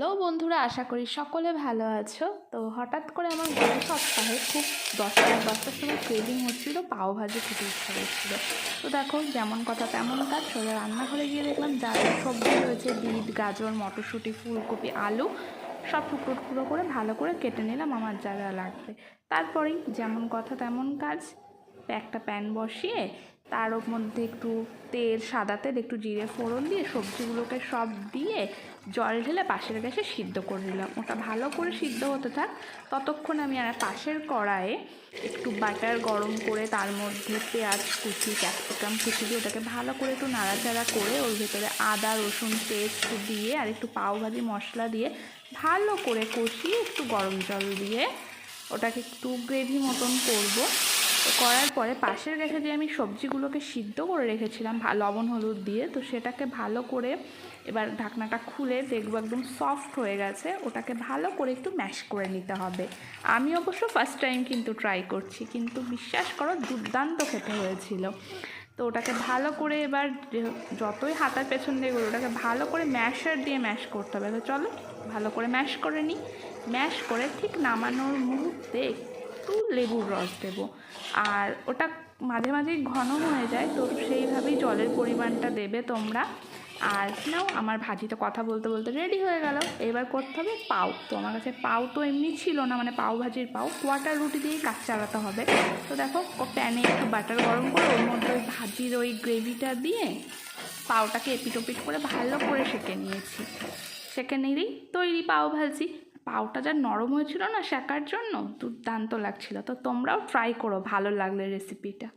Hello বন্ধুরা, আশা করি সকলে ভালো আছো। তো হঠাৎ করে আমার গত সপ্তাহে খুব দশটা দশটার সময় ক্রেভিং হচ্ছিল, পাও ভাজি খেতে ইচ্ছা করছিল। তো দেখো, যেমন কথা তেমন কাজ, সোজা রান্নাঘরে গিয়ে দেখলাম যা যা সবজি রয়েছে, বিট, গাজর, মটরশুঁটি, ফুলকপি, আলু, সব টুকরো টুকরো করে ভালো করে কেটে নিলাম, আমার যা যা লাগবে। তারপরেই যেমন কথা তেমন কাজ একটা প্যান বসিয়ে তার মধ্যে একটু তেল, সাদা তেল, একটু জিরে ফোড়ন দিয়ে সবজিগুলোকে সব দিয়ে জল ঢেলে পাশের গ্যাসে সিদ্ধ করে নিলাম। ওটা ভালো করে সিদ্ধ হতে থাক। ততক্ষণ আমি আর পাশের কড়াইয়ে একটু বাটার গরম করে তার মধ্যে পেঁয়াজ, কুচি, ক্যাপসিকাম কুচি দিয়ে ওটাকে ভালো করে একটু নাড়াচাড়া করে ওর ভেতরে আদা, রসুন পেস্ট দিয়ে আর একটু পাওভাজি মশলা দিয়ে ভালো করে কষিয়ে একটু গরম জল দিয়ে ওটাকে একটু গ্রেভি মতন করব। করার পরে পাশের গ্যাসে যে আমি সবজিগুলোকে সিদ্ধ করে রেখেছিলাম লবণ, হলুদ দিয়ে, তো সেটাকে ভালো করে এবার ঢাকনাটা খুলে দেখব একদম সফট হয়ে গেছে, ওটাকে ভালো করে একটু ম্যাশ করে নিতে হবে। আমি অবশ্য ফার্স্ট টাইম কিন্তু ট্রাই করছি, কিন্তু বিশ্বাস করো দুর্দান্ত খেতে হয়েছিল। তো ওটাকে ভালো করে এবার যতই হাতার পেছন দিয়ে গেলো ওটাকে ভালো করে ম্যাশার দিয়ে ম্যাশ করতে হবে। তো চলো ভালো করে ম্যাশ করে নিই। ম্যাশ করে ঠিক নামানোর মুহূর্তে একটু লেবুর রস দেবো। আর ওটা মাঝে মাঝেই ঘন হয়ে যায়, তো সেইভাবেই জলের পরিমাণটা দেবে তোমরা। আর নাও, আমার ভাজি তো কথা বলতে বলতে রেডি হয়ে গেল। এবার করতে হবে পাও। তো আমার কাছে পাও তো এমনি ছিল না মানে পাও ভাজির পাও। কোয়াটার রুটি দিয়েই কাজ চালাতে হবে। তো দেখো প্যানে একটু বাটার গরম করে ওর মধ্যে ওই ভাজির ওই গ্রেভিটা দিয়ে পাওটাকে এপিট ওপিট করে ভালো করে সেঁকে নিয়েছি। সেঁকে নিলেই তৈরি পাও ভাজি। পাওটা যা নরম হয়েছিল না, শেখার জন্য দুর্দান্ত লাগছিল। তো তোমরাও ট্রাই করো, ভালো লাগলে রেসিপিটা